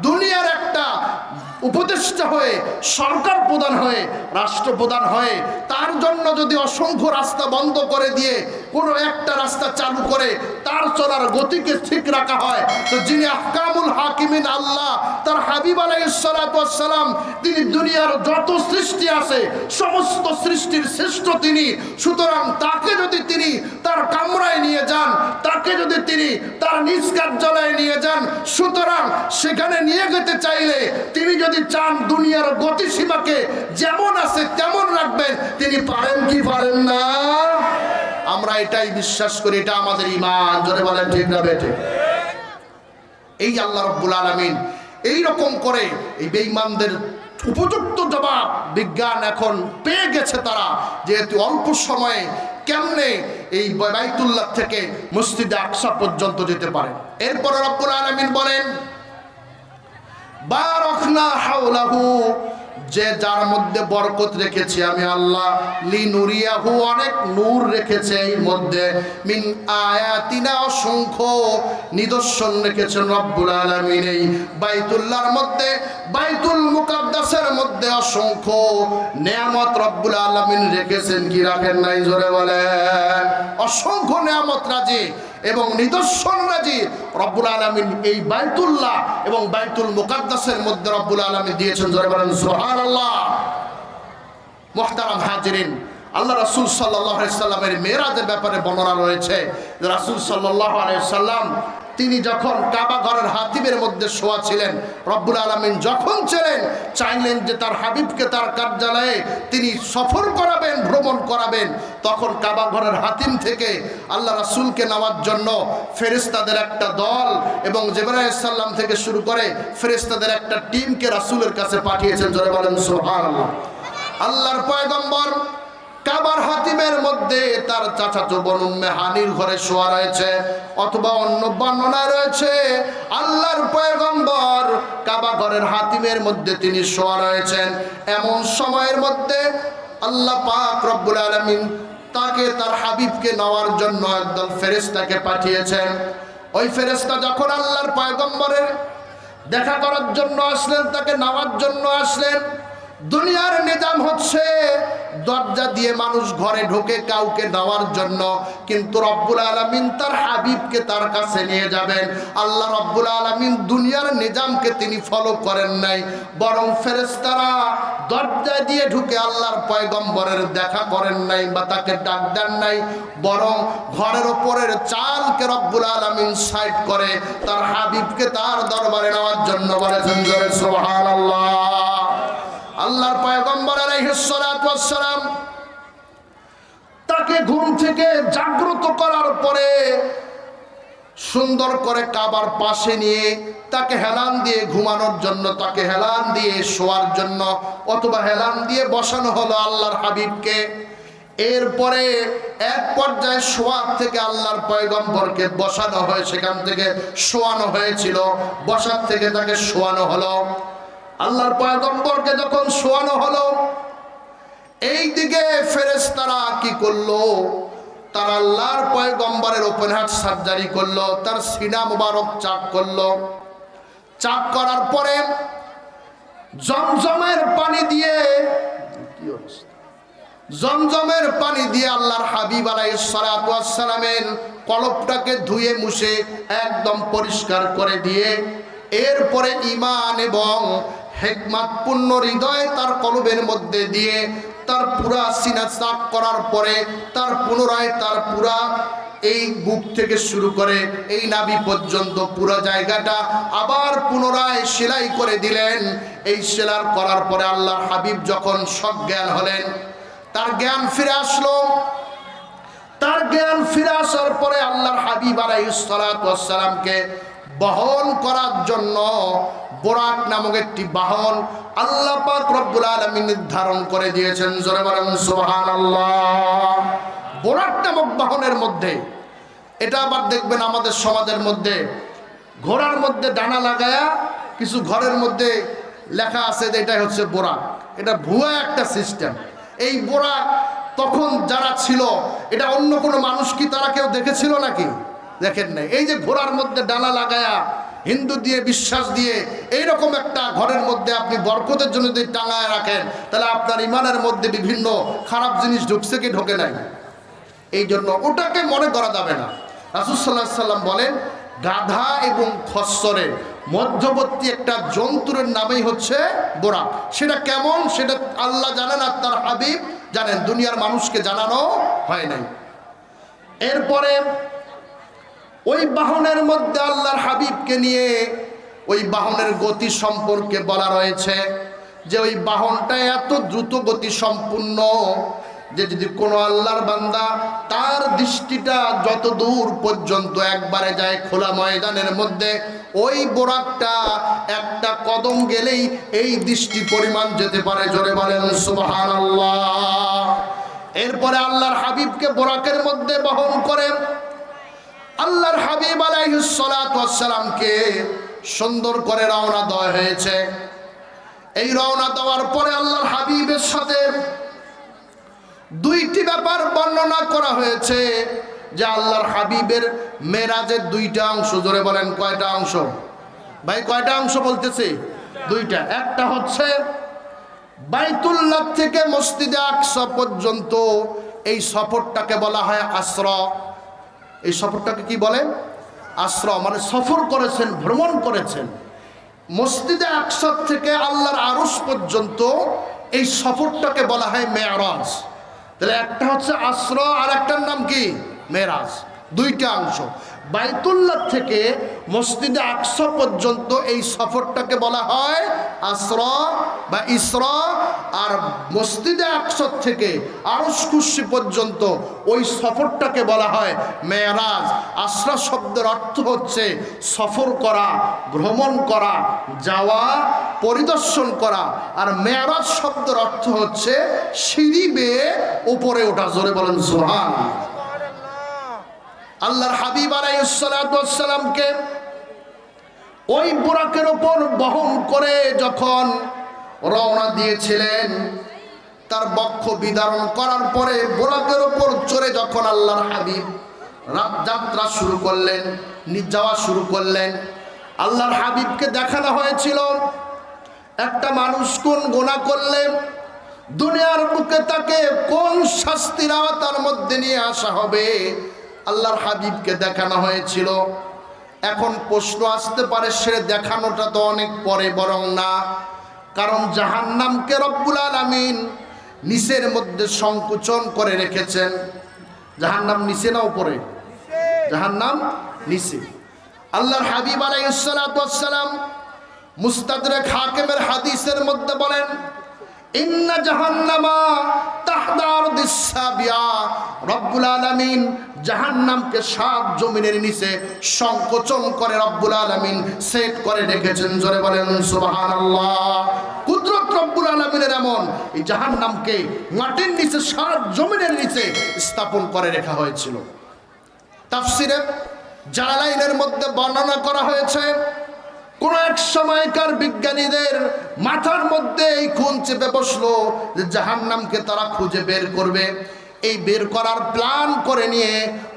দুনিয়ার একটা উপদেষ্টা হয়ে, সরকার প্রধান হয়ে, রাষ্ট্রপ্রধান হয়ে, তার জন্য যদি অসংখ্য রাস্তা বন্ধ করে দিয়ে কোনো একটা রাস্তা চালু করে তার চলার গতিকে ঠিক রাখা হয়। তো যিনি আহকামুল হাকিমিন আল্লাহ, তার হাবিব আলাইসালাম তিনি দুনিয়ার যত সৃষ্টি আছে, সমস্ত সৃষ্টির শ্রেষ্ঠ তিনি। সুতরাং তাকে যদি তিনি তার কামরায় নিয়ে যান, তাকে যদি তিনি তার নিজ কার্যালয়ে নিয়ে যান, সুতরাং সেখানে নিয়ে যেতে চাইলে তিনি যদি চান দুনিয়ার গতিসীমাকে যেমন আছে তেমন রাখবেন, তিনি পারেন কি পারেন না? আমরা এটাই বিশ্বাস করি, এটা আমাদের ইমান জোরে বলেন ঠিক না বেঠে? এই আল্লাহ রব্বুল আলমিন এই রকম করে এই বেঈমানদের উপযুক্ত জবাব বিজ্ঞান এখন পেয়ে গেছে তারা, যেহেতু অল্প সময়ে কেমনে এই বাইতুল্লাহ থেকে মসজিদে আকসা পর্যন্ত যেতে পারে। এরপর রব্বুল আলমিন বলেন, বারাকনা হাওলাহু যে যার মধ্যে বরকত রেখেছি, আমি আল্লাহ লি নুরিয়াহু অনেক নূর রেখেছে এই মধ্যে। মিন আয়াতিনা অসংখ্য নিদর্শন রেখেছেন রব্বুল আলামিন এই বাইতুল্লাহর মধ্যে, বাইতুল মুকাদ্দাসের মধ্যে অসংখ্য নিয়ামত রব্বুল আলামিন রেখেছেন। কি রাখেন নাই জোরে বলেন? অসংখ্য নিয়ামত রাজি। এবং নিদর্শন রাজি রব্বুল আলমিন এই বাইতুল্লাহ এবং বাইতুল মুকাদ্দাসের মধ্যে রব্বুল আলমিন দিয়েছেন, জোরে আল্লাহ মোহতারাম হাজিরিন, আল্লাহ রাসুল সাল্লাহ সাল্লামের মেয়েরাজের ব্যাপারে বর্ণনা রয়েছে রাসুল সাল্লাহ সাল্লাম তিনি যখন কাবা ঘরের হাতিবের মধ্যে শোয়া ছিলেন, রব্বুল আলমিন যখন ছিলেন, চাইলেন যে তার হাবিবকে তার কার্যালয়ে তিনি সফর করাবেন, ভ্রমণ করাবেন। তখন কাবা ঘরের হাতিম থেকে আল্লাহ রাসুলকে নেওয়ার জন্য ফেরিস্তাদের একটা দল এবং জেবরাইসাল্লাম থেকে শুরু করে ফেরিস্তাদের একটা টিমকে রাসুলের কাছে পাঠিয়েছেন। জোরে বলেন সোহান আল্লাহর পয়গম্বর কাবার হাতিমের মধ্যে তার চাচাতো বোন উম্মে হানির ঘরে শোয়া রয়েছে, অথবা অন্য বর্ণনা রয়েছে, আল্লাহর পয়গম্বর কাবা ঘরের হাতিমের মধ্যে তিনি শোয়া রয়েছেন। এমন সময়ের মধ্যে আল্লাহ পাক রব্বুল আলামিন তাকে, তার হাবিবকে নেওয়ার জন্য একদল ফেরেস্তাকে পাঠিয়েছেন। ওই ফেরেশতা যখন আল্লাহর পয়গম্বরের দেখা করার জন্য আসলেন, তাকে নেওয়ার জন্য আসলেন দুনিয়ার নিজাম হচ্ছে দরজা দিয়ে মানুষ ঘরে ঢোকে কাউকে নেওয়ার জন্য, কিন্তু রব্বুল আলমিন তার হাবিবকে তার কাছে নিয়ে যাবেন। আল্লাহ রব্বুল আলমিন দুনিয়ার নিজামকে তিনি ফলো করেন নাই। বরং ফেরেস্তারা দরজা দিয়ে ঢুকে আল্লাহর পয়গম্বরের দেখা করেন নাই বা তাকে ডাক দেন নাই, বরং ঘরের ওপরের চালকে রব্বুল আলমিন সাইড করে তার হাবিবকে তার দরবারে নেওয়ার জন্য বলেছেন, জোরে সোহান আল্লাহ আল্লাহর পয়গম্বর আলাইহিসসালাম তাকে ঘুম থেকে জাগ্রত করার পরে সুন্দর করে কাবার পাশে নিয়ে তাকে হেলান দিয়ে ঘুমানোর জন্য, তাকে হেলান দিয়ে শোয়ার জন্য অথবা হেলান দিয়ে বসানো হলো আল্লাহর হাবিবকে। এরপরে এক পর্যায়ে শোয়ার থেকে আল্লাহর পয়গম্বরকে বসানো হয়, সেখান থেকে শোয়ানো হয়েছিল। বসার থেকে তাকে শোয়ানো হলো। আল্লাহর পয়গম্বরকে যখন শোয়ানো হলো, এই দিকে ফেরেশতারা কি করল? তার আল্লাহর পয়গম্বরের ওপেন হার্ট সার্জারি করল, তার সিনা মুবারক চাক করল। চাক করার পরে জমজমের পানি দিয়ে জমজমের পানি দিয়ে আল্লাহর হাবিব আলাইসালামের কলপটাকে ধুয়ে মুছে একদম পরিষ্কার করে দিয়ে, এরপরে ইমান এবং হেকমাতপূর্ণ হৃদয় তার কলবের মধ্যে দিয়ে তার পুরা সিনা চাক করার পরে তার পুনরায় তার পুরা এই বুক থেকে শুরু করে এই নাভি পর্যন্ত পুরো জায়গাটা আবার পুনরায় সেলাই করে দিলেন। এই সেলার করার পরে আল্লাহর হাবিব যখন সজ্ঞান হলেন, তার জ্ঞান ফিরে আসলো। তার জ্ঞান ফিরে আসার পরে আল্লাহর হাবিব আলাইসালামকে বহন করার জন্য বোরাক নামক একটি বাহন আল্লাহ পাক রব্বুল আলমী নির্ধারণ করে দিয়েছেন। জোরে বলেন সোহান আল্লাহ বোরাক নামক বাহনের মধ্যে, এটা আবার দেখবেন আমাদের সমাজের মধ্যে, ঘোড়ার মধ্যে ডানা লাগায়া কিছু ঘরের মধ্যে লেখা আছে যে এটাই হচ্ছে বোরাক। এটা ভুয়া একটা সিস্টেম। এই বোরাক তখন যারা ছিল, এটা অন্য কোনো মানুষ কি তারা কেউ দেখেছিল নাকি? দেখেন নাই? এই যে ঘোড়ার মধ্যে ডানা লাগায়া, হিন্দু দিয়ে, বিশ্বাস দিয়ে, এইরকম একটা ঘরের মধ্যে আপনি বরকতের জন্য যদি টাঙায় রাখেন, তাহলে আপনার ইমানের মধ্যে বিভিন্ন খারাপ জিনিস ঢুকছে কি ঢোকে নাই? এই জন্য ওটাকে মনে করা যাবে না। রাসুল সাল্লাহ সাল্লাম বলেন, গাধা এবং খচ্চরের মধ্যবর্তী একটা জন্তুরের নামেই হচ্ছে বোরা সেটা কেমন? সেটা আল্লাহ জানেন আর তার হাবিব জানেন। দুনিয়ার মানুষকে জানানো হয় নাই। এরপরে ওই বাহনের মধ্যে আল্লাহর হাবিবকে নিয়ে ওই বাহনের গতি সম্পর্কে বলা রয়েছে যে ওই বাহনটা এত দ্রুত গতি সম্পূর্ণ যে যদি কোনো আল্লাহর বান্দা তার দৃষ্টিটা যত দূর পর্যন্ত একবারে যায় খোলা ময়দানের মধ্যে, ওই বোরাকটা একটা কদম গেলেই এই দৃষ্টি পরিমাণ যেতে পারে। জোরে বলেন সুবহান এরপরে আল্লাহর হাবিবকে বোরাকের মধ্যে বহন করে আল্লাহর হাবিব আলাইহিসসালামকে সুন্দর করে রওনা দেওয়া হয়েছে। এই রওনা দেওয়ার পরে আল্লাহর হাবিবের সাথে দুইটি ব্যাপার বর্ণনা করা হয়েছে যে আল্লাহর হাবিবের মেরাজের দুইটা অংশ, জোরে বলেন কয়টা অংশ? ভাই, কয়টা অংশ বলতেছে? দুইটা। একটা হচ্ছে বাইতুল্লাহ থেকে মসজিদে আকসা পর্যন্ত এই সফরটাকে বলা হয় আশ্র এই সফরটাকে কি বলে? আশ্র মানে সফর করেছেন, ভ্রমণ করেছেন। মসজিদে আকসার থেকে আল্লাহর আরস পর্যন্ত এই সফরটাকে বলা হয় মেয়ারাজ। তাহলে একটা হচ্ছে আশ্র আর একটার নাম কি? মেরাজ দুইটা অংশ। বাইতুল্লাহ থেকে মসজিদে আকসা পর্যন্ত এই সফরটাকে বলা হয় আশ্র বা ইসর। আর মসজিদে আকসর থেকে আরস কুশি পর্যন্ত ওই সফরটাকে বলা হয় মেয়ারাজ। আশ্রা শব্দের অর্থ হচ্ছে সফর করা, ভ্রমণ করা, যাওয়া, পরিদর্শন করা। আর মেয়ারাজ শব্দের অর্থ হচ্ছে সিঁড়ি বেয়ে উপরে ওঠা। জোরে বলেন সোহান আল্লাহর হাবিব আলাইসালামকে ওই বুরাকের ওপর বহন করে যখন রওনা দিয়েছিলেন। তার বক্ষ বিদারণ করার পরে বোরাকের ওপর চড়ে যখন আল্লাহর হাবিব রাত যাত্রা শুরু করলেন যাওয়া শুরু করলেন, আল্লাহর হাবিবকে দেখানো হয়েছিল, একটা মানুষ কোন গোনা করলেন দুনিয়ার বুকে তাকে কোন শাস্তির আওতার মধ্যে নিয়ে আসা হবে, আল্লাহর হাবিবকে দেখানো হয়েছিল। এখন প্রশ্ন আসতে পারে, সে দেখানোটা তো অনেক পরে বরং না। কারণ জাহান্নামকে রব্বুল আলমিন নিচের মধ্যে সংকুচন করে রেখেছেন। জাহান্নাম নিচে না উপরে? জাহান্নাম নিচে। আল্লাহর হাবিব আলাইসালাম মুস্তাদরে হাকিমের হাদিসের মধ্যে বলেন, ইন্না জাহান্নামা তাহদার দিসাবিয়া রব্বুল আলামিন জাহান্নামকে সাত জমিনের নিচে সংকোচন করে রব্বুল আলামিন সেট করে রেখেছেন। জোরে বলেন, সুবহানাল্লাহ। কুদরত রব্বুল আলামিনের এমন এই জাহান্নামকে মাটির নিচে, সাত জমিনের নিচে স্থাপন করে রেখা হয়েছিল। তাফসিরে জালালাইনের মধ্যে বর্ণনা করা হয়েছে, কোন এক সময়কার বিজ্ঞানীদের মাথার মধ্যে এই খুন চেপে বসল যে জাহান্নামকে তারা খুঁজে বের করবে। এই বের করার প্ল্যান করে নিয়ে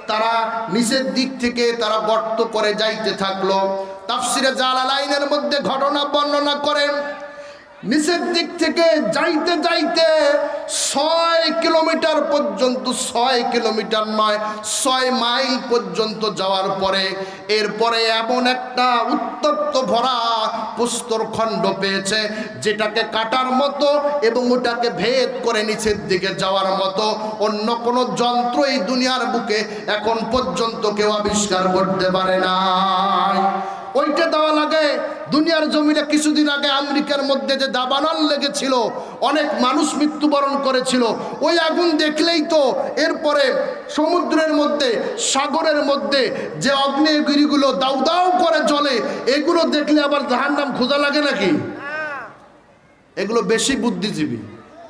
তারা নিচের দিক থেকে তারা গর্ত করে যাইতে থাকল। তাফসিরে জালালাইনের মধ্যে ঘটনা বর্ণনা করেন নিচের দিক থেকে যাইতে যাইতে ছয় কিলোমিটার পর্যন্ত, ছয় কিলোমিটার নয়, ছয় মাইল পর্যন্ত যাওয়ার পরে এরপরে এমন একটা উত্তপ্ত ভরা পুস্তর খণ্ড পেয়েছে, যেটাকে কাটার মতো এবং ওটাকে ভেদ করে নিচের দিকে যাওয়ার মতো। অন্য কোনো যন্ত্র এই দুনিয়ার বুকে এখন পর্যন্ত কেউ আবিষ্কার করতে পারে না ওইটা দেওয়া লাগে দুনিয়ার জমিনে কিছুদিন আগে আমেরিকার মধ্যে যে দাবানল লেগেছিল অনেক মানুষ মৃত্যুবরণ করেছিল ওই আগুন দেখলেই তো এরপরে সমুদ্রের মধ্যে সাগরের মধ্যে যে অগ্নিগিরিগুলো দাউ দাউ করে জ্বলে এগুলো দেখলে আবার জাহার নাম খোঁজা লাগে নাকি? এগুলো বেশি বুদ্ধিজীবী।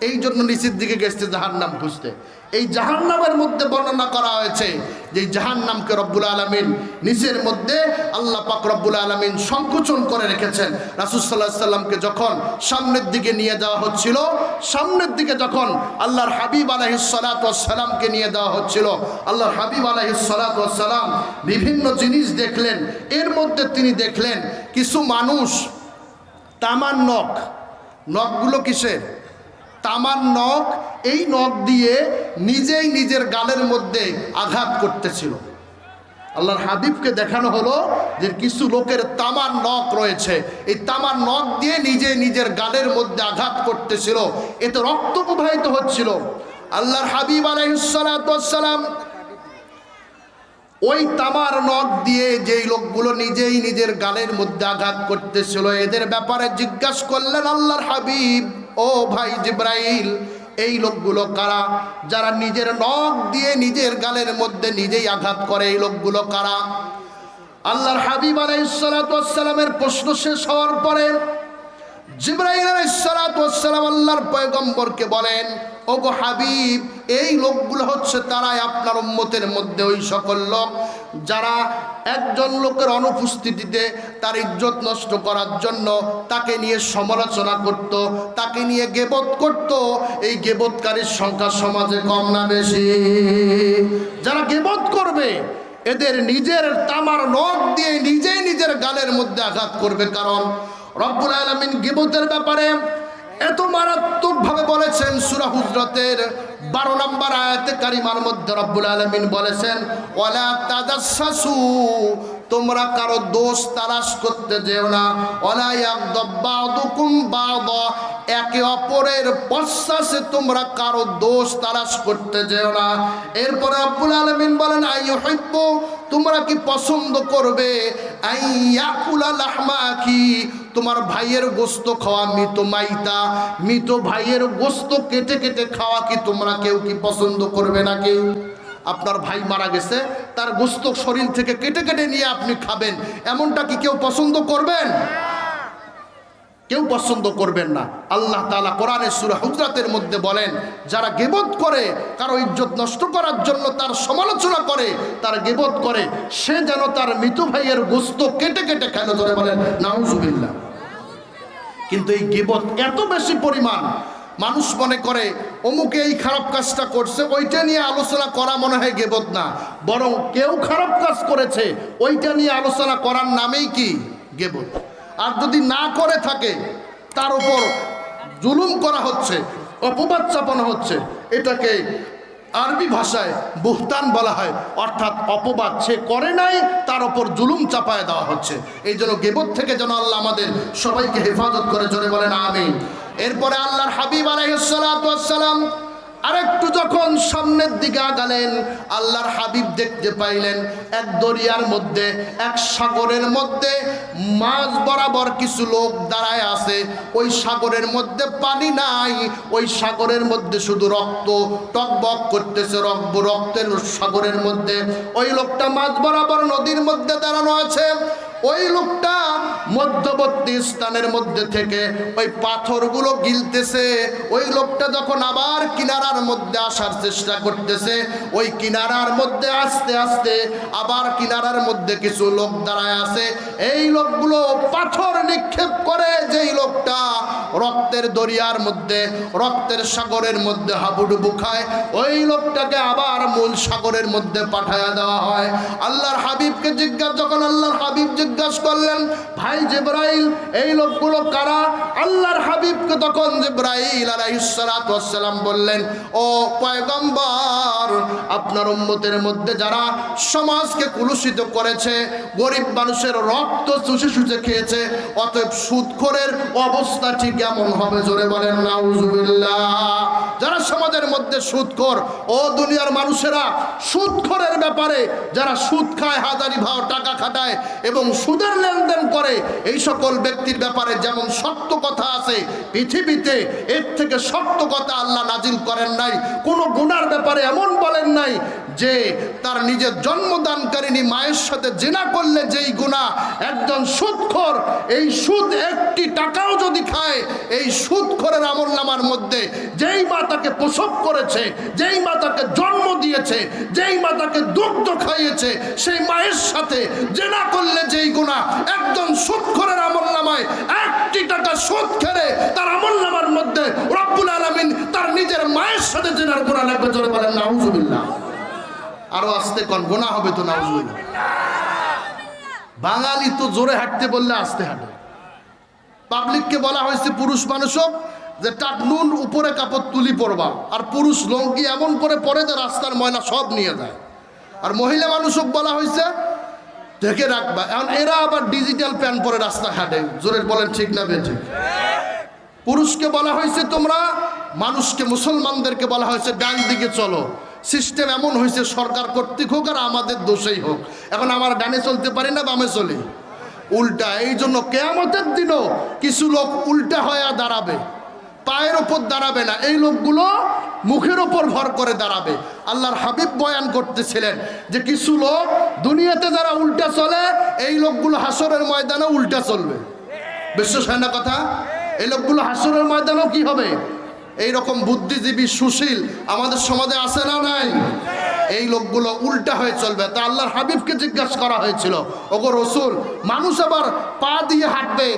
এই জন্য নিচের দিকে গেছে জাহান্নাম খুঁজতে। এই জাহান্নামের মধ্যে বর্ণনা করা হয়েছে যে জাহান্নামকে রব্বুল আলমিন নিচের মধ্যে আল্লাহ পাক রব্বুল আলমিন সংকুচন করে রেখেছেন। রাসুল সাল্লাহ সাল্লামকে যখন সামনের দিকে নিয়ে যাওয়া হচ্ছিল, সামনের দিকে যখন আল্লাহর হাবিব আলহিসালামকে নিয়ে দেওয়া হচ্ছিল, আল্লাহর হাবিব আলহিসালাম বিভিন্ন জিনিস দেখলেন। এর মধ্যে তিনি দেখলেন কিছু মানুষ, তামার নখ। নখগুলো কিসের? তামার নখ, এই নখ দিয়ে নিজেই নিজের গালের মধ্যে আঘাত করতেছিল। আল্লাহর হাবিবকে দেখানো হলো যে কিছু লোকের তামার নখ রয়েছে। এই তামার নখ দিয়ে নিজে নিজের গালের মধ্যে আঘাত করতেছিল। এতে রক্ত প্রবাহিত হচ্ছিল। আল্লাহর হাবিব আলাইসালাম ওই তামার নখ দিয়ে যেই লোকগুলো নিজেই নিজের গালের মধ্যে আঘাত করতেছিল, এদের ব্যাপারে জিজ্ঞাসা করলেন আল্লাহর হাবিব। ও ভাই জিব্রাইল, এই লোকগুলো কারা? যারা নিজের নখ দিয়ে নিজের গালের মধ্যে নিজেই আঘাত করে, এই লোকগুলো কারা? আল্লাহর হাবিব আলাইসালামের প্রশ্ন শেষ হওয়ার পরে জিব্রাইল আলাইসালাম আল্লাহর পয়গম্বরকে বলেন ও গো হাবিব, এই লোকগুলো হচ্ছে তারাই আপনার উম্মতের মধ্যে ওই সকল লোক যারা একজন লোকের অনুপস্থিতিতে তার ইজ্জত নষ্ট করার জন্য তাকে নিয়ে সমালোচনা করত, তাকে নিয়ে গেবত করত। এই গেবতকারীর সংখ্যা সমাজে কম না বেশি? যারা গেবত করবে, এদের নিজের তামার নখ দিয়ে নিজেই নিজের গালের মধ্যে আঘাত করবে। কারণ রব্বুল আলমিন গিবতের ব্যাপারে এত মারাত্মকভাবে বলেছেন সুরা হুজরতের বারো নম্বর আয়াতে কারিমার মধ্যে রব্বুল আলমিন বলেছেন ওলা তাদাসু তোমরা কারও দোষ তালাশ করতে যেও না। একে অপরের পশ্চাসে তোমরা কারও দোষ তালাশ করতে যেও না। এরপরে রব্বুল আলমিন বলেন, আই হইব তোমরা কি পছন্দ করবে? কি তোমার ভাইয়ের গোস্ত খাওয়া মৃত মাইতা। মৃত ভাইয়ের গোস্ত কেটে কেটে খাওয়া কি তোমরা কেউ কি পছন্দ করবে না কেউ আপনার ভাই মারা গেছে, তার গোস্ত শরীর থেকে কেটে কেটে নিয়ে আপনি খাবেন। এমনটা কি কেউ পছন্দ করবেন? কেউ পছন্দ করবেন না। আল্লাহ তালা কোরআনের সুরা হুজরাতের মধ্যে বলেন, যারা গেবত করে কারও ইজ্জত নষ্ট করার জন্য তার সমালোচনা করে, তার গেবত করে, সে যেন তার মৃত ভাইয়ের গোস্ত কেটে কেটে খেলে ধরে বলেন নাউজুবিল্লা কিন্তু এই গেবত এত বেশি পরিমাণ মানুষ মনে করে, অমুকে এই খারাপ কাজটা করছে, ওইটা নিয়ে আলোচনা করা মনে হয় গেবত না। বরং কেউ খারাপ কাজ করেছে, ওইটা নিয়ে আলোচনা করার নামেই কি গেবত? আর যদি না করে থাকে, তার উপর জুলুম করা হচ্ছে, অপবাদ চাপানো হচ্ছে, এটাকে আরবি ভাষায় বুহতান বলা হয়। অর্থাৎ অপবাদ সে করে নাই, তার ওপর জুলুম চাপায় দেওয়া হচ্ছে। এই জন্য গেবত থেকে যেন আল্লাহ আমাদের সবাইকে হেফাজত করে, জোরে বলেন, আমিন। এরপরে আল্লাহর হাবিব আলাইসালাম আরেকটু যখন সামনের দিকে আগালেন, আল্লাহর হাবিব দেখতে পাইলেন এক দরিয়ার মধ্যে, এক সাগরের মধ্যে মাছ বরাবর কিছু লোক দাঁড়ায় আছে। ওই সাগরের মধ্যে পানি নাই, ওই সাগরের মধ্যে শুধু রক্ত টকবক করতেছে রক্ত, রক্তের সাগরের মধ্যে। ওই লোকটা মাছ বরাবর নদীর মধ্যে দাঁড়ানো আছে। ওই লোকটা মধ্যবর্তী স্থানের মধ্যে থেকে ওই পাথরগুলো গিলতেছে। ওই লোকটা যখন আবার কিনারার মধ্যে আসার চেষ্টা করতেছে, ওই কিনারার মধ্যে আস্তে আস্তে আবার কিনারার মধ্যে কিছু লোক দাঁড়ায় আছে। এই লোকগুলো পাথর নিক্ষেপ করে যেই লোকটা রক্তের দরিয়ার মধ্যে, রক্তের সাগরের মধ্যে হাবুডুবু খায়, ওই লোকটাকে আবার মূল সাগরের মধ্যে পাঠায়া দেওয়া হয়। আল্লাহর হাবিবকে জিজ্ঞাসা, যখন আল্লাহর হাবিব জিজ্ঞাসা করলেন, ভাই জেব্রাইল, এই লোকগুলো কারা? আল্লাহর হাবিবকে তখন জেব্রাইল আলাইসালাম বললেন, ও পয়গম্বর, আপনার উম্মতের মধ্যে যারা সমাজকে কুলুষিত করেছে, গরিব মানুষের রক্ত চুষে চুষে খেয়েছে, অতএব সুদখোরের অবস্থা ঠিক কেমন হবে, জোরে বলেন, নাউজুবিল্লাহ। যারা সমাজের মধ্যে সুদখোর, ও দুনিয়ার মানুষেরা সুদখোরের ব্যাপারে যারা সুদ খায়, হাজারি ভাও, টাকা খাটায় এবং সুদের লেনদেন করে, এই সকল ব্যক্তির ব্যাপারে যেমন সত্য কথা আছে, পৃথিবীতে এর থেকে সত্য কথা আল্লাহ নাজিল করেন নাই, কোনো গুনার ব্যাপারে এমন বলেন নাই যে তার নিজের জন্মদানকারিনী মায়ের সাথে জেনা করলে যেই গুণা একজন সুদখোর, এই সুদ একটি টাকাও যদি খায়, এই সুদখোরের আমল নামার মধ্যে যেই মা তাকে প্রসব করেছে, যেই মা তাকে জন্ম দিয়েছে, যেই মা তাকে দুগ্ধ খাইয়েছে, সেই মায়ের সাথে জেনা করলে যেই গুণা একজন সুদখোরের আমল নামায় একটি টাকা সুদ খেলে তার আমল নামার মধ্যে রব্বুল আলমিন তার নিজের মায়ের সাথে জেনার গুণা লাগবে, জোরে বলেন, নাউজুবিল্লাহ। আরও আসতে কন, গোনা হবে তো নাউজুবিল্লাহ বাঙালি তো জোরে হাঁটতে বললে আসতে হাঁটে। পাবলিককে বলা হয়েছে পুরুষ মানুষও যে টাকনুন উপরে কাপড়, তুলি পরবা। আর পুরুষ লঙ্গি এমন করে পরে যে রাস্তার ময়লা সব নিয়ে যায়। আর মহিলা মানুষও বলা হয়েছে ঢেকে রাখবা। এখন এরা আবার ডিজিটাল প্যান্ট পরে রাস্তা হাঁটে। জোরে বলেন, ঠিক না বেঠিক? পুরুষকে বলা হয়েছে তোমরা, মানুষকে, মুসলমানদেরকে বলা হয়েছে, ডান দিকে চলো। সিস্টেম এমন হয়েছে, সরকার কর্তৃক হোক আর আমাদের দোষেই হোক। এখন আমার ডানে চলতে পারি না, বামে চলি। উল্টা, এই জন্য কেয়ামতের দিনও কিছু লোক উল্টা হয়ে দাঁড়াবে। পায়ের ওপর দাঁড়াবে না, এই লোকগুলো মুখের ওপর ভর করে দাঁড়াবে। আল্লাহর হাবিব বয়ান করতেছিলেন যে কিছু লোক দুনিয়াতে যারা উল্টা চলে, এই লোকগুলো হাসরের ময়দানে উল্টা চলবে। বিশ্বাস হয় না কথা? এই লোকগুলো হাসরের ময়দানেও কি হবে? এই রকম বুদ্ধিজীবী সুশীল আমাদের সমাজে আছে না নাই? এই লোকগুলো উল্টা হয়ে চলবে। তা আল্লাহর হাবিবকে জিজ্ঞাসা করা হয়েছিল, ওগো রসুল, মানুষ আবার পা দিয়ে হাঁটবে,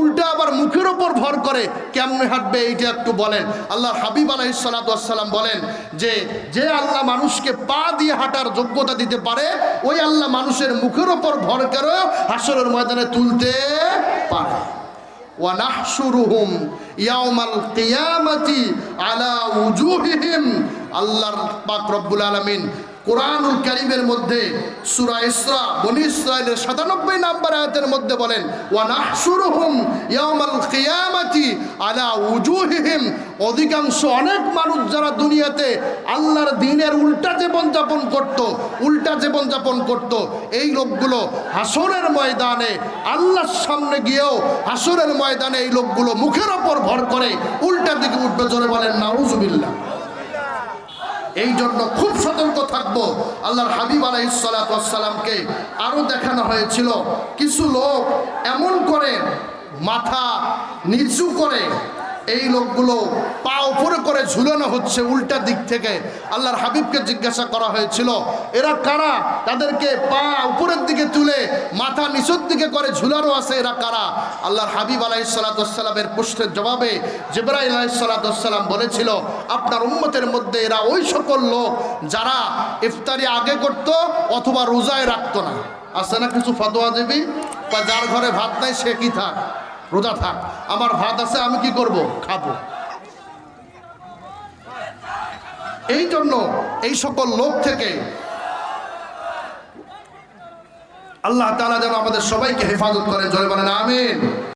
উল্টা আবার মুখের ওপর ভর করে কেমনে হাঁটবে এইটা একটু বলেন। আল্লাহর হাবিব আলাইসালাম বলেন যে যে আল্লাহ মানুষকে পা দিয়ে হাঁটার যোগ্যতা দিতে পারে, ওই আল্লাহ মানুষের মুখের ওপর ভর করেও হাসরের ময়দানে তুলতে পারে। ওয়ানাহশুরুহুম ইয়াউমাল কিয়ামাতি আলা উজুহিহিম। আল্লাহর পাক রব্বুল আলামিন কোরআনুল কারীমের মধ্যে সূরা ইসরা, বনি ইসরাইলের 97 নম্বর আয়াতের মধ্যে বলেন, ওয়ানাহশুরুহুম ইয়াউমাল কিয়ামাতি আলা উজুহিহিম। অধিকাংশ অনেক মানুষ যারা দুনিয়াতে আল্লাহর দিনের উল্টা জীবন যাপন করত, উল্টা জীবন যাপন করত, এই লোকগুলো হাসরের ময়দানে আল্লাহর সামনে গিয়েও হাসরের ময়দানে এই লোকগুলো মুখের ওপর ভর করে উল্টা দিকে উঠবে, জোরে বলেন, নাউজুবিল্লাহ। এই জন্য খুব সতর্ক থাকব। আল্লাহর হাবিব আলাইসালামকে আরও দেখানো হয়েছিল। কিছু লোক এমন করে, মাথা নিচু করে এই লোকগুলো পা উপরে করে ঝুলানো হচ্ছে উল্টা দিক থেকে। আল্লাহর হাবিবকে জিজ্ঞাসা করা হয়েছিল, এরা কারা? তাদেরকে পা উপরের দিকে তুলে মাথা নিচুর দিকে করে ঝুলানো আছে এরা কারা? আল্লাহর হাবিব আলাইসালাতামের প্রশ্নের জবাবে জেবরাই আলাইসালাতাম বলেছিল, আপনার উম্মতের মধ্যে এরা ওই সকল লোক যারা ইফতারি আগে করত অথবা রোজায় রাখতো না। আছে না কিছু ফতোয়া দেবী? বা যার ঘরে ভাত নাই সে কি থাক? রোজা থাক। আমার ভাত আছে, আমি কি করব? খাব। এই জন্য এই সকল লোক থেকে আল্লাহ তালা যেন আমাদের সবাইকে হেফাজত করে জয় বলেন, আমিন।